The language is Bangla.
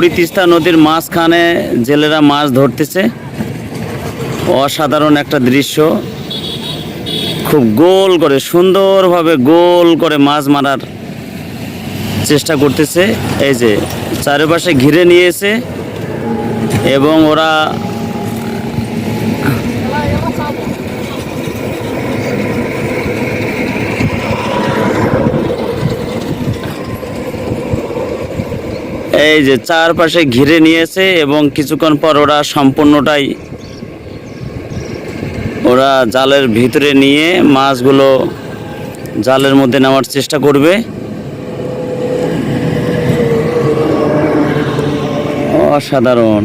বুড়ি তিস্তা নদীর মাঝখানে জেলেরা মাছ ধরতেছে। অসাধারণ একটা দৃশ্য। খুব গোল করে, সুন্দরভাবে গোল করে মাছ মারার চেষ্টা করতেছে। এই যে, চারিপাশে ঘিরে নিয়েছে এবং ওরা এই যে চারপাশে ঘিরে নিয়েছে এবং কিছুক্ষণ পর ওরা সম্পূর্ণটাই ওরা জালের ভিতরে নিয়ে মাছগুলো জালের মধ্যে নেওয়ার চেষ্টা করবে। অসাধারণ।